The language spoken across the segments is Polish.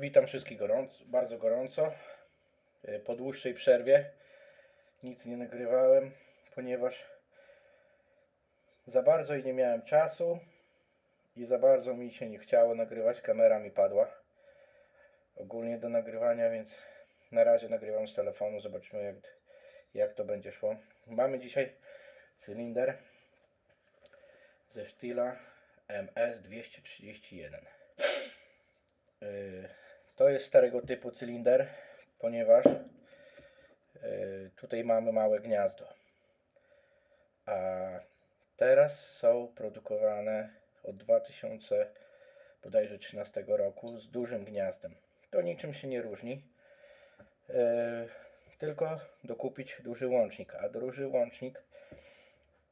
Witam wszystkich gorąco, bardzo gorąco. E, Po dłuższej przerwie nic nie nagrywałem, ponieważ za bardzo i nie miałem czasu i za bardzo mi się nie chciało nagrywać. Kamera mi padła ogólnie do nagrywania, więc na razie nagrywam z telefonu. Zobaczymy jak, jak to będzie szło. Mamy dzisiaj cylinder ze Stila MS231. Y, To jest starego typu cylinder, ponieważ y, tutaj mamy małe gniazdo. A teraz są produkowane od 2000 bodajże 13 roku z dużym gniazdem. To niczym się nie różni. y, Tylko dokupić duży łącznik, a duży łącznik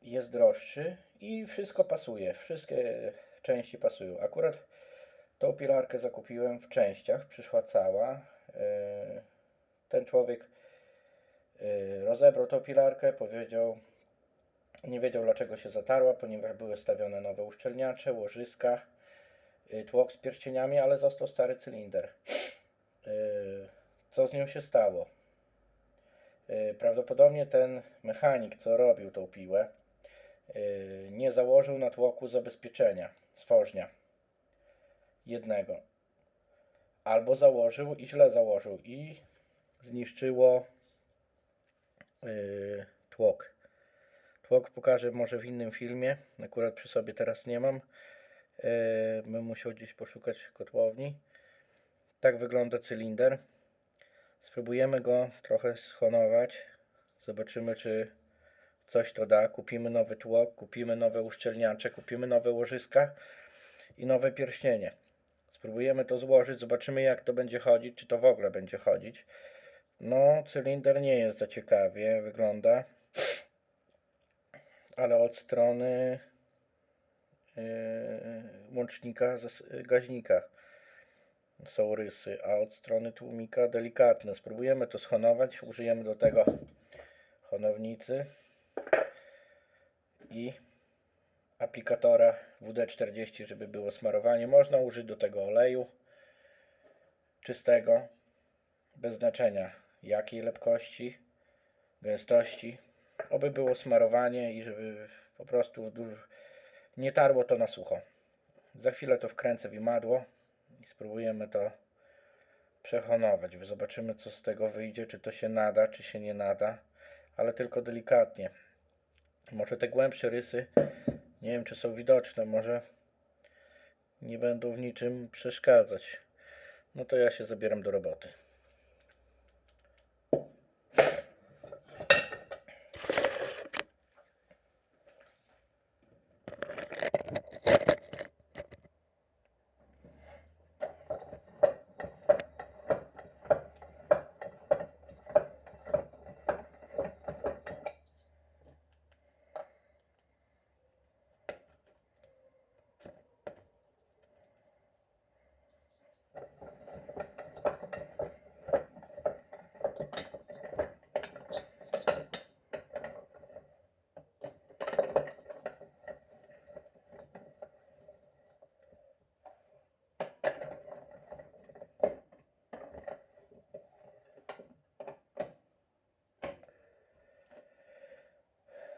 jest droższy i wszystko pasuje. Wszystkie części pasują. Akurat Tą pilarkę zakupiłem w częściach, przyszła cała. Yy, Ten człowiek yy, rozebrał tą pilarkę, powiedział, nie wiedział dlaczego się zatarła, ponieważ były stawione nowe uszczelniacze, łożyska, yy, tłok z pierścieniami, ale został stary cylinder. Co z nią się stało? Prawdopodobnie ten mechanik, co robił tą piłę, nie założył na tłoku zabezpieczenia, stworznia jednego. Albo założył i źle założył i zniszczyło yy, tłok. Tłok pokażę może w innym filmie. Akurat przy sobie teraz nie mam. Yy, bym musiał gdzieś poszukać kotłowni. Tak wygląda cylinder. Spróbujemy go trochę schonować. Zobaczymy, czy coś to da. Kupimy nowy tłok, kupimy nowe uszczelniacze, kupimy nowe łożyska i nowe pierścienie. Spróbujemy to złożyć, zobaczymy jak to będzie chodzić, czy to w ogóle będzie chodzić. No, cylinder nie jest za ciekawie, wygląda. Ale od strony yy, łącznika, gaźnika są rysy, a od strony tłumika delikatne. Spróbujemy to schonować, użyjemy do tego honownicy i aplikatora WD-40, żeby było smarowanie. Można użyć do tego oleju czystego, bez znaczenia jakiej lepkości, gęstości. Oby było smarowanie i żeby po prostu nie tarło to na sucho. Za chwilę to wkręcę w imadło i spróbujemy to przehonować. Zobaczymy co z tego wyjdzie, czy to się nada, czy się nie nada, ale tylko delikatnie. Może te głębsze rysy nie wiem, czy są widoczne, może nie będą w niczym przeszkadzać. No to ja się zabieram do roboty.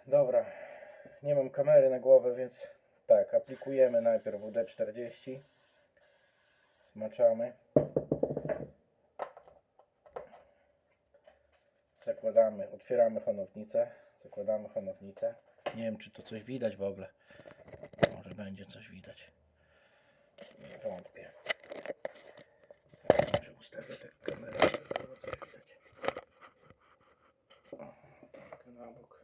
Dobra, nie mam kamery na głowę, więc tak, aplikujemy najpierw WD-40. Smaczamy. Zakładamy, otwieramy honownicę. Zakładamy honownicę. Nie wiem, czy to coś widać w ogóle. Może będzie coś widać. Nie wątpię. Zaraz muszę ustawić tak kamerę, żeby było coś widać. O, trochę na bok.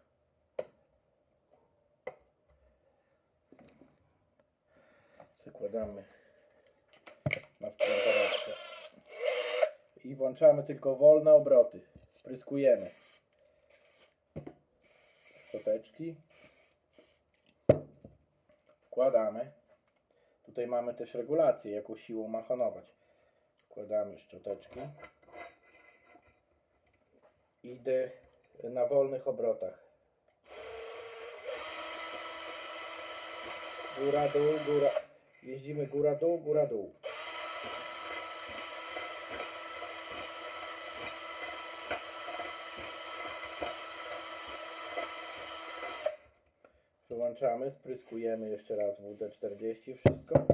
Zakładamy na temperaturę i włączamy tylko wolne obroty. Spryskujemy szczoteczki. Wkładamy. Tutaj mamy też regulację, jaką siłą ma honować. Wkładamy szczoteczki. Idę na wolnych obrotach. Góra, dół, góra. Jeździmy góra dół, góra dół. przełączamy spryskujemy jeszcze raz WD-40 wszystko.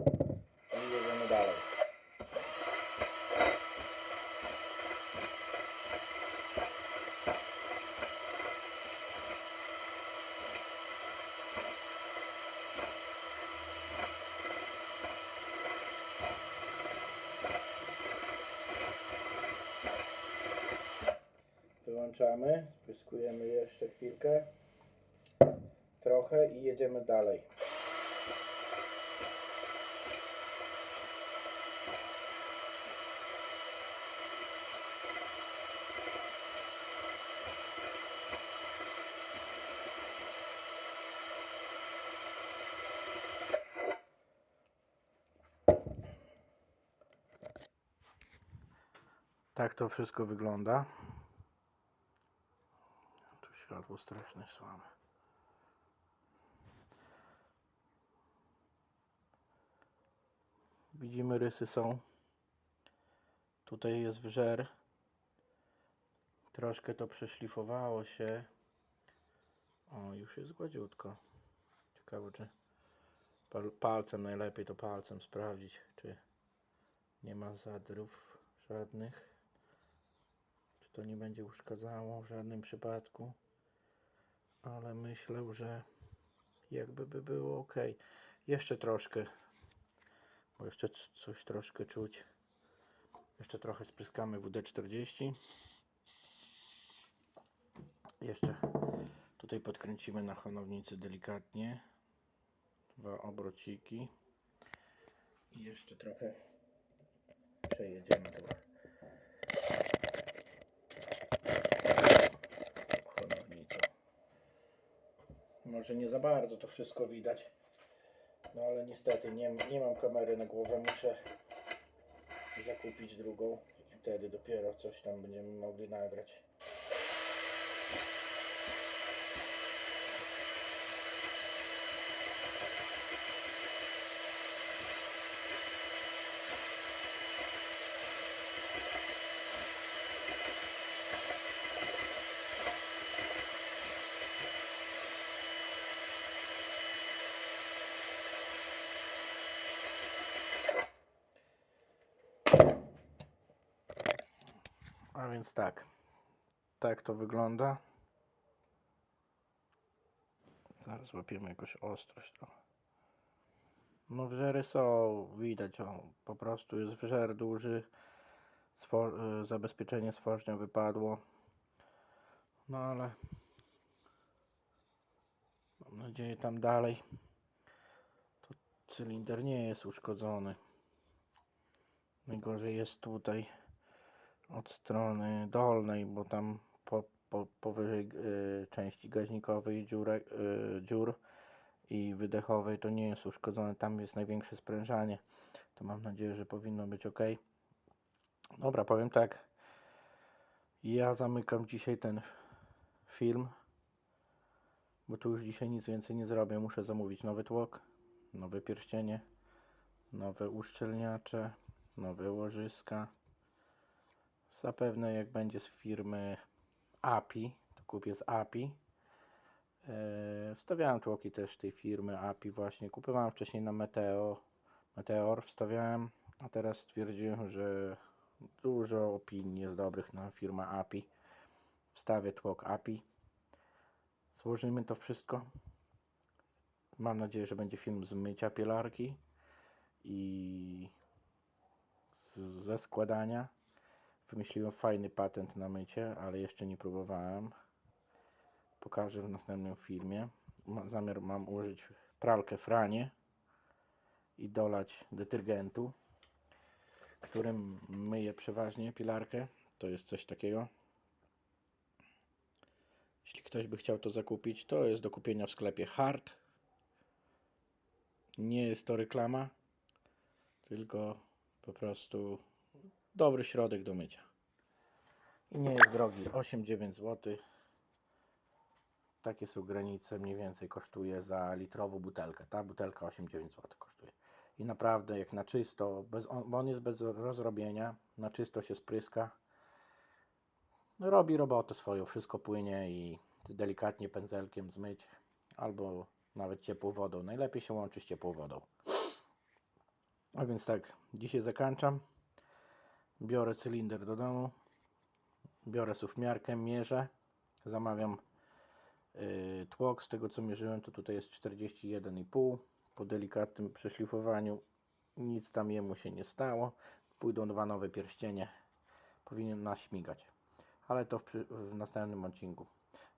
Wyłączamy, spryskujemy jeszcze chwilkę, trochę i jedziemy dalej. Tak to wszystko wygląda. Strasznie słabe. Widzimy rysy są. Tutaj jest wżer. Troszkę to przeszlifowało się. O, już jest gładziutko. Ciekawe czy pal- palcem najlepiej to palcem sprawdzić, czy nie ma zadrów żadnych. Czy to nie będzie uszkadzało w żadnym przypadku. Ale myślę, że jakby by było ok. Jeszcze troszkę, bo jeszcze coś troszkę czuć. Jeszcze trochę spryskamy WD-40. Jeszcze tutaj podkręcimy na chonownicy delikatnie. Dwa obrociki. I jeszcze trochę przejedziemy tu. Może nie za bardzo to wszystko widać. No ale niestety nie, nie mam kamery na głowę, muszę zakupić drugą i wtedy dopiero coś tam będziemy mogli nagrać. A więc tak. Tak to wygląda. Zaraz łapiemy jakąś ostrość. No wżery są, widać, o, po prostu jest wżer duży. Y, zabezpieczenie stworznia wypadło. No ale mam nadzieję tam dalej to cylinder nie jest uszkodzony. Najgorzej jest tutaj od strony dolnej, bo tam po, po, powyżej y, części gaźnikowej dziurek, y, dziur i wydechowej to nie jest uszkodzone, tam jest największe sprężanie. To mam nadzieję, że powinno być ok. Dobra, powiem tak. Ja zamykam dzisiaj ten film, bo tu już dzisiaj nic więcej nie zrobię. Muszę zamówić nowy tłok, nowe pierścienie, nowe uszczelniacze, nowe łożyska. Zapewne jak będzie z firmy API, to kupię z API. Eee, wstawiałem tłoki też tej firmy API właśnie. Kupowałem wcześniej na Meteo, Meteor wstawiałem, a teraz stwierdziłem, że dużo opinii jest dobrych na firmę API. Wstawię tłok API. Złożymy to wszystko. Mam nadzieję, że będzie film z mycia pielarki i ze składania. Wymyśliłem fajny patent na mycie, ale jeszcze nie próbowałem. Pokażę w następnym filmie. Ma, zamiar mam użyć pralkę Franie i dolać detergentu, którym myję przeważnie pilarkę. To jest coś takiego. Jeśli ktoś by chciał to zakupić, to jest do kupienia w sklepie Hard. Nie jest to reklama, tylko po prostu dobry środek do mycia. I nie jest drogi, 8-9 zł. Takie są granice, mniej więcej kosztuje za litrową butelkę. Ta butelka 8-9 zł kosztuje. I naprawdę jak na czysto, bez, on, bo on jest bez rozrobienia, na czysto się spryska. Robi robotę swoją, wszystko płynie i delikatnie pędzelkiem zmyć albo nawet ciepłą wodą. Najlepiej się łączy z ciepłą wodą. A więc tak, dzisiaj zakończam. Biorę cylinder do domu. Biorę suwmiarkę, mierzę. Zamawiam yy, tłok. Z tego co mierzyłem, to tutaj jest 41,5. Po delikatnym przeszlifowaniu nic tam jemu się nie stało. Pójdą dwa nowe pierścienie. Powinien naśmigać. Ale to w, w następnym odcinku.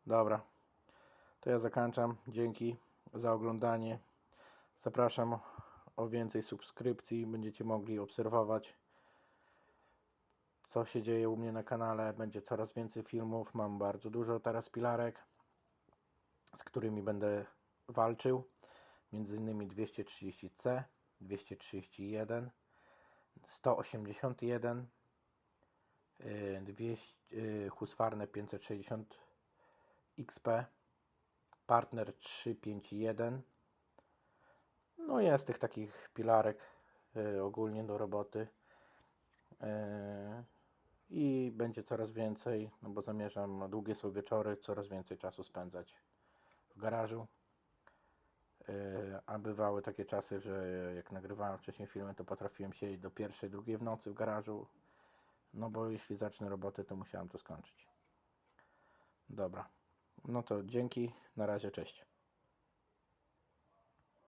Dobra. To ja zakończam. Dzięki za oglądanie. Zapraszam o więcej subskrypcji. Będziecie mogli obserwować co się dzieje u mnie na kanale. Będzie coraz więcej filmów. Mam bardzo dużo teraz pilarek, z którymi będę walczył. Między innymi 230C, 231, 181, yy, 200, yy, Husqvarna 560 XP, Partner 351. No jest tych takich pilarek yy, ogólnie do roboty. Yy, I będzie coraz więcej, no bo zamierzam, długie są wieczory, coraz więcej czasu spędzać w garażu. Yy, A bywały takie czasy, że jak nagrywałem wcześniej filmy, to potrafiłem siedzieć do pierwszej, drugiej w nocy w garażu. No bo jeśli zacznę robotę, to musiałem to skończyć. Dobra. No to dzięki. Na razie, cześć.